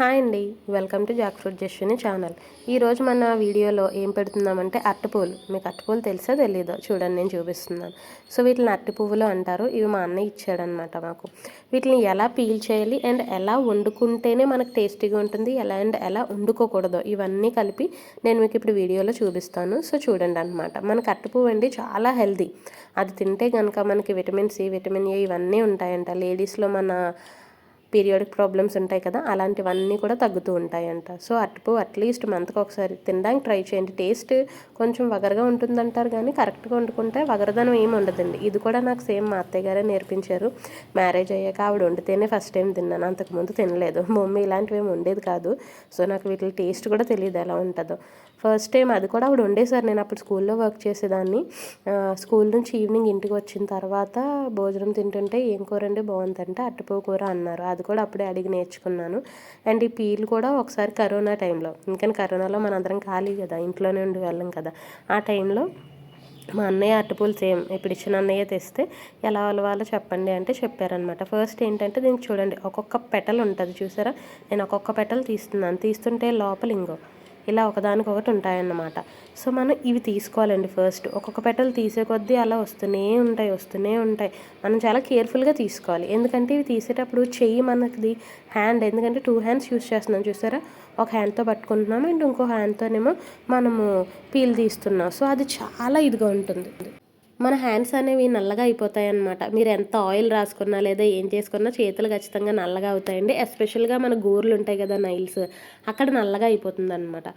Hi అండి. Welcome to jackfruit Jaswini channel. ఈరోజు మన వీడియోలో ఏం పెడుతున్నామంటే అట్టపూలు మీకు అట్టపూలు తెలుసా తెలీదో చూడండి నేను చూపిస్తున్నాను. సో వీటిని అట్టి పువ్వులు అంటారు. ఇవి మా అన్నయ్య ఇచ్చాడనమాట మాకు. వీటిని ఎలా పీల్ చేయాలి అండ్ ఎలా వండుకుంటేనే మనకు టేస్టీగా ఉంటుంది ఎలా అండ్ ఎలా వండుకోకూడదు ఇవన్నీ కలిపి నేను మీకు ఇప్పుడు వీడియోలో చూపిస్తాను. సో చూడండి అనమాట మనకు అట్టపువ్వు అండి చాలా హెల్దీ అది తింటే కనుక మనకి విటమిన్ సి విటమిన్ ఏ ఇవన్నీ ఉంటాయంట. లేడీస్లో మన పీరియాడిక్ ప్రాబ్లమ్స్ ఉంటాయి కదా అలాంటివన్నీ కూడా తగ్గుతూ ఉంటాయంట. సో అటుపు అట్లీస్ట్ మంత్కి ఒకసారి తినడానికి ట్రై చేయండి. టేస్ట్ కొంచెం వగరగా ఉంటుందంటారు కానీ కరెక్ట్గా వండుకుంటే వగరదనం ఏమి ఉండదండి. ఇది కూడా నాకు సేమ్ మా అత్తయ్య గారే నేర్పించారు. మ్యారేజ్ అయ్యాక ఆవిడ వండితేనే ఫస్ట్ టైం తిన్నాను. అంతకుముందు తినలేదు. మమ్మీ ఇలాంటివి ఏమి ఉండేది కాదు. సో నాకు వీటి టేస్ట్ కూడా తెలియదు ఎలా ఉంటుందో. ఫస్ట్ టైం అది కూడా ఆవిడ వండేసారు. నేను అప్పుడు స్కూల్లో వర్క్ చేసేదాన్ని. స్కూల్ నుంచి ఈవినింగ్ ఇంటికి వచ్చిన తర్వాత భోజనం తింటుంటే ఏం కూర అండి? బాగుందంటే. అట్టుపో కూర అన్నారు. అది కూడా అప్పుడే అడిగి నేర్చుకున్నాను. అండ్ ఈ పీల్ కూడా ఒకసారి కరోనా టైంలో ఇంకా కరోనాలో మనందరం ఖాళీ కదా ఇంట్లోనే ఉండి వెళ్ళం కదా. ఆ టైంలో మా అన్నయ్య అరటిపూలు సేమ్ ఇప్పుడు ఇచ్చిన అన్నయ్య తెస్తే ఎలా అలవాలో చెప్పండి అంటే చెప్పారనమాట. ఫస్ట్ ఏంటంటే దీన్ని చూడండి ఒక్కొక్క పెటల్ ఉంటుంది చూసారా? నేను ఒక్కొక్క పెటల్ తీస్తున్నాను. తీస్తుంటే లోపల ఇంకో ఇలా ఒకదానికొకటి ఉంటాయన్నమాట. సో మనం ఇవి తీసుకోవాలండి ఫస్ట్. ఒక్కొక్క పెట్టలు తీసే కొద్దీ అలా వస్తూనే ఉంటాయి వస్తూనే ఉంటాయి. మనం చాలా కేర్ఫుల్గా తీసుకోవాలి. ఎందుకంటే ఇవి తీసేటప్పుడు చెయ్యి మనకి హ్యాండ్ ఎందుకంటే టూ హ్యాండ్స్ యూస్ చేస్తున్నాం చూసారా? ఒక హ్యాండ్తో పట్టుకుంటున్నాము అండ్ ఇంకో హ్యాండ్తోనేమో మనము పీల్ తీస్తున్నాం. సో అది చాలా ఇదిగా ఉంటుంది. మన హ్యాండ్స్ అనేవి నల్లగా అయిపోతాయి అనమాట మీరు ఎంత ఆయిల్ రాసుకున్నా లేదా ఏం చేసుకున్నా చేతులు ఖచ్చితంగా నల్లగా అవుతాయండి. ఎస్పెషల్గా మన గోర్లు ఉంటాయి కదా నైల్స్ అక్కడ నల్లగా అయిపోతుంది అనమాట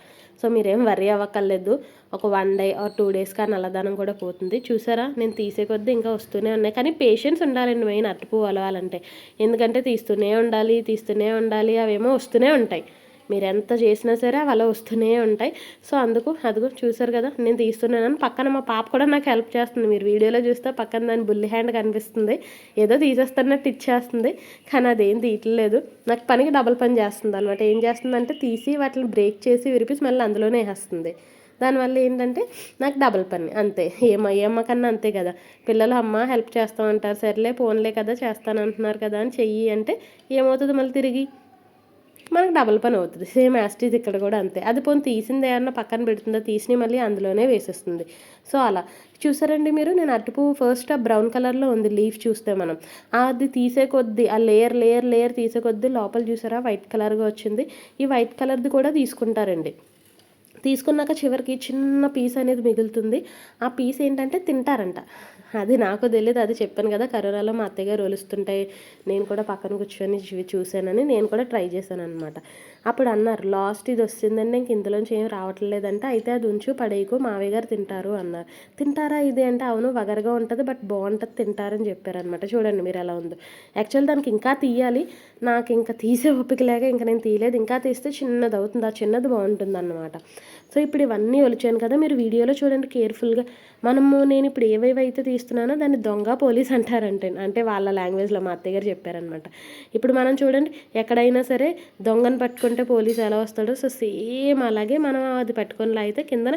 సో మీరేం వరి అవ్వక్కర్లేదు. ఒక వన్ డే ఆర్ టూ డేస్గా నల్లదనం కూడా పోతుంది. చూసారా? నేను తీసే కొద్దీ ఇంకా వస్తూనే ఉన్నాయి. కానీ పేషెన్స్ ఉండాలండి మెయిన్ అట్టుపు అలవాలంటే. ఎందుకంటే తీస్తూనే ఉండాలి తీస్తూనే ఉండాలి అవేమో వస్తూనే ఉంటాయి. మీరు ఎంత చేసినా సరే అలా వస్తూనే ఉంటాయి. సో అందుకు అదిగో చూసారు కదా నేను తీస్తున్నాను పక్కన మా పాప కూడా నాకు హెల్ప్ చేస్తుంది. మీరు వీడియోలో చూస్తే పక్కన దాని బుల్లి హ్యాండ్ కనిపిస్తుంది. ఏదో తీసేస్తున్నట్టు ఇచ్చేస్తుంది. కానీ అదేం తీయట్లేదు. నాకు పనికి డబల్ పని చేస్తుంది అనమాట ఏం చేస్తుందంటే తీసి వాటిని బ్రేక్ చేసి విరిపేసి మళ్ళీ అందులోనే వేస్తుంది దానివల్ల ఏంటంటే నాకు డబుల్ పని అంతే. ఏమ ఏమ్మ కన్నా అంతే కదా. పిల్లలు అమ్మ హెల్ప్ చేస్తామంటారు. సరేలే ఫోన్లే కదా చేస్తాను అంటున్నారు కదా అని చెయ్యి అంటే ఏమవుతుంది మళ్ళీ తిరిగి? మనకు డబుల్ పని అవుతుంది. సేమ్ యాస్టీజ్ ఇక్కడ కూడా అంతే. అది పోనీ తీసింది ఏమన్నా పక్కన పెడుతుందో తీసి మళ్ళీ అందులోనే వేసేస్తుంది. సో అలా. చూసారండి మీరు? నేను అటుపు ఫస్ట్ ఆ బ్రౌన్ కలర్లో ఉంది లీఫ్ చూస్తే మనం. అది తీసే కొద్దీ ఆ లేయర్ లేయర్ లేయర్ తీసే కొద్దీ లోపల చూసారా? వైట్ కలర్గా వచ్చింది. ఈ వైట్ కలర్ది కూడా తీసుకుంటారండి. తీసుకున్నాక చివరికి చిన్న పీస్ అనేది మిగులుతుంది. ఆ పీస్ ఏంటంటే తింటారంట. అది నాకు తెలియదు అది చెప్పాను కదా కరోనాలో మా అత్తయ్య రోలుస్తుంటాయి నేను కూడా పక్కన కూర్చొని చూశానని నేను కూడా ట్రై చేశాను అనమాట అప్పుడు అన్నారు లాస్ట్ ఇది వస్తుందండి ఇంక ఇందులోంచి ఏం రావట్లేదంటే అయితే అది ఉంచు పడేయకు మావయ్య గారు తింటారు అన్నారు. తింటారా ఇది అంటే అవును వగరగా ఉంటుంది బట్ బాగుంటుంది తింటారని చెప్పారనమాట చూడండి మీరు ఎలా ఉందో. యాక్చువల్ దానికి ఇంకా తీయాలి. నాకు ఇంకా తీసే ఓపిక లేక ఇంకా నేను తీయలేదు. ఇంకా తీస్తే చిన్నది అవుతుంది ఆ చిన్నది బాగుంటుంది అనమాట సో ఇప్పుడు ఇవన్నీ ఒలిచాను కదా మీరు వీడియోలో చూడండి కేర్ఫుల్గా. మనము నేను ఇప్పుడు ఏవేవైతే తీస్తున్నానో దాన్ని దొంగ పోలీస్ అంటారంటే అంటే వాళ్ళ లాంగ్వేజ్లో మా అత్తయ్య గారు చెప్పారనమాట ఇప్పుడు మనం చూడండి ఎక్కడైనా సరే దొంగను పట్టుకుంటే పోలీస్ ఎలా వస్తాడో. సో సేమ్ అలాగే మనం అది పట్టుకొని లాగితే కింద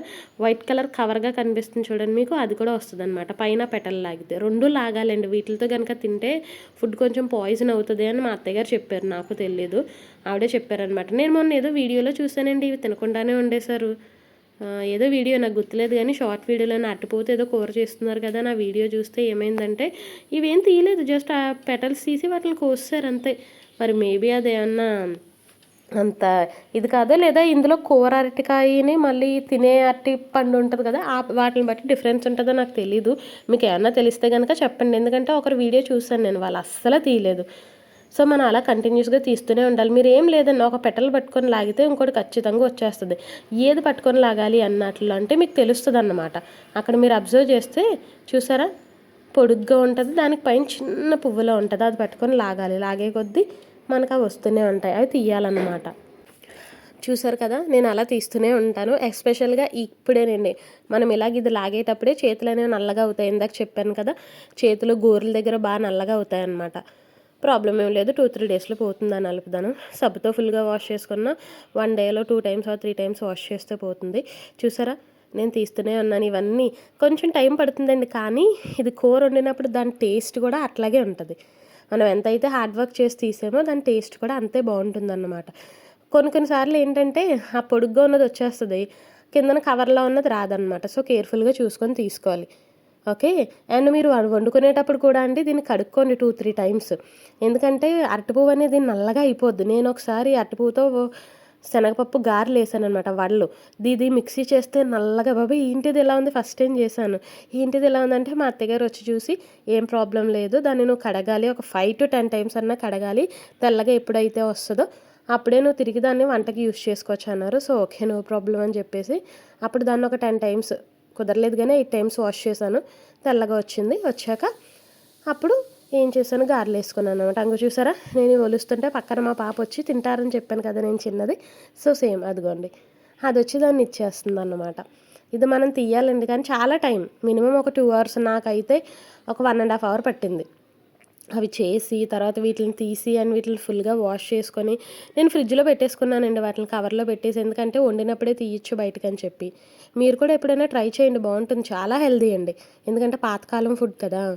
వైట్ కలర్ కవర్గా కనిపిస్తుంది చూడండి మీకు. అది కూడా వస్తుంది అనమాట పైన పెటల్ లాగితే. రెండు లాగాలండి. వీటితో కనుక తింటే ఫుడ్ కొంచెం పాయిజన్ అవుతుంది అని మా అత్తయ్య గారు చెప్పారు. నాకు తెలియదు ఆవిడే చెప్పారనమాట నేను మొన్న ఏదో వీడియోలో చూసానండి ఇవి తినకుండానే ఉండేశారు ఏదో వీడియో నాకు గుర్తులేదు కానీ షార్ట్ వీడియోలో అట్టుపోతే ఏదో కూర చేస్తున్నారు కదా నా వీడియో చూస్తే ఏమైందంటే ఇవేం తీయలేదు. జస్ట్ ఆ పెటల్స్ తీసి వాటిని కోస్తారు అంతే. మరి మేబీ అది ఏమన్నా అంత ఇది కాదో? లేదా ఇందులో కూర అరటికాయని మళ్ళీ తినే అరటి పండు ఉంటుంది కదా ఆ వాటిని బట్టి డిఫరెన్స్ ఉంటుందో నాకు తెలీదు. మీకు ఏమన్నా తెలిస్తే కనుక చెప్పండి. ఎందుకంటే ఒకరు వీడియో చూసాను నేను వాళ్ళు అస్సలు తీయలేదు. సో మనం అలా కంటిన్యూస్గా తీస్తూనే ఉండాలి. మీరు ఏం లేదండి ఒక పెట్టలు పట్టుకొని లాగితే ఇంకోటి ఖచ్చితంగా వచ్చేస్తుంది. ఏది పట్టుకొని లాగాలి అన్నట్లు అంటే మీకు తెలుస్తుంది అన్నమాట అక్కడ మీరు అబ్జర్వ్ చేస్తే చూసారా? పొడుగ్గా ఉంటుంది దానికి పైన చిన్న పువ్వులో ఉంటుంది. అది పట్టుకొని లాగాలి. లాగే కొద్దీ మనకు అవి వస్తూనే ఉంటాయి. అవి తీయాలన్నమాట. చూసారు కదా? నేను అలా తీస్తూనే ఉంటాను. ఎస్పెషల్గా ఇప్పుడేనండి మనం ఇలాగ ఇది లాగేటప్పుడే చేతులు అనేవి నల్లగా అవుతాయి. ఇందాక చెప్పాను కదా? చేతులు గోర్ల దగ్గర బాగా నల్లగా అవుతాయి అన్నమాట ప్రాబ్లం ఏం లేదు. టూ త్రీ డేస్లో పోతుందని అని సబ్బుతో ఫుల్గా వాష్ చేసుకున్న వన్ డేలో two times or three times wash చేస్తే పోతుంది. చూసారా? నేను తీస్తూనే ఉన్నాను ఇవన్నీ. కొంచెం టైం పడుతుందండి. కానీ ఇది కూర వండినప్పుడు దాని టేస్ట్ కూడా అట్లాగే ఉంటుంది. మనం ఎంతైతే హార్డ్ వర్క్ చేసి తీసామో దాని టేస్ట్ కూడా అంతే బాగుంటుంది అన్నమాట కొన్ని కొన్నిసార్లు ఏంటంటే ఆ పొడుగ్గా ఉన్నది వచ్చేస్తుంది కిందన కవర్లో ఉన్నది రాదనమాట సో కేర్ఫుల్గా చూసుకొని తీసుకోవాలి. ఓకే అండ్ మీరు వండుకునేటప్పుడు కూడా అండి దీన్ని కడుక్కోండి టూ త్రీ టైమ్స్ ఎందుకంటే అరటిపువ్వు అనేది నల్లగా అయిపోద్ది. నేను ఒకసారి అరటిపువ్వుతో శనగపప్పు గారెలు వేసాను అనమాట వడలు. దీది మిక్సీ చేస్తే నల్లగా బాబు ఏంటిది ఇలా ఉంది? ఫస్ట్ టైం చేశాను. ఏంటిది ఇలా ఉందంటే మా అత్తగారు వచ్చి చూసి ఏం ప్రాబ్లం లేదు దాన్ని నువ్వు కడగాలి ఒక ఫైవ్ టు టెన్ టైమ్స్ అన్నా కడగాలి తెల్లగా ఎప్పుడైతే వస్తుందో అప్పుడే నువ్వు తిరిగి దాన్ని వంటకి యూస్ చేసుకోవచ్చు అన్నారు. సో ఓకే నో ప్రాబ్లం అని చెప్పేసి అప్పుడు దాన్ని ఒక టెన్ టైమ్స్ కుదరలేదు కానీ ఎయిట్ టైమ్స్ వాష్ చేశాను. తెల్లగా వచ్చింది వచ్చాక అప్పుడు ఏం చేశాను? గారెలు వేసుకున్నాను అనమాట అంగ చూసారా? నేను ఒలుస్తుంటే పక్కన మా పాప వచ్చి తింటారని చెప్పాను కదా నేను చిన్నది. సో సేమ్ అదిగోండి. అది వచ్చి దాన్ని ఇచ్చేస్తుంది అన్నమాట ఇది మనం తీయాలండి కానీ చాలా టైం. మినిమం ఒక టూ అవర్స్ నాకైతే ఒక వన్ అండ్ హాఫ్ అవర్ పట్టింది. అవి చేసి తర్వాత వీటిని తీసి అండ్ వీటిని ఫుల్గా వాష్ చేసుకొని నేను ఫ్రిడ్జ్లో పెట్టేసుకున్నానండి వాటిని కవర్లో పెట్టేసి. ఎందుకంటే వండినప్పుడే తీయచ్చు బయటకు అని చెప్పి. మీరు కూడా ఎప్పుడైనా ట్రై చేయండి బాగుంటుంది. చాలా హెల్దీ అండి. ఎందుకంటే పాతకాలం ఫుడ్ కదా.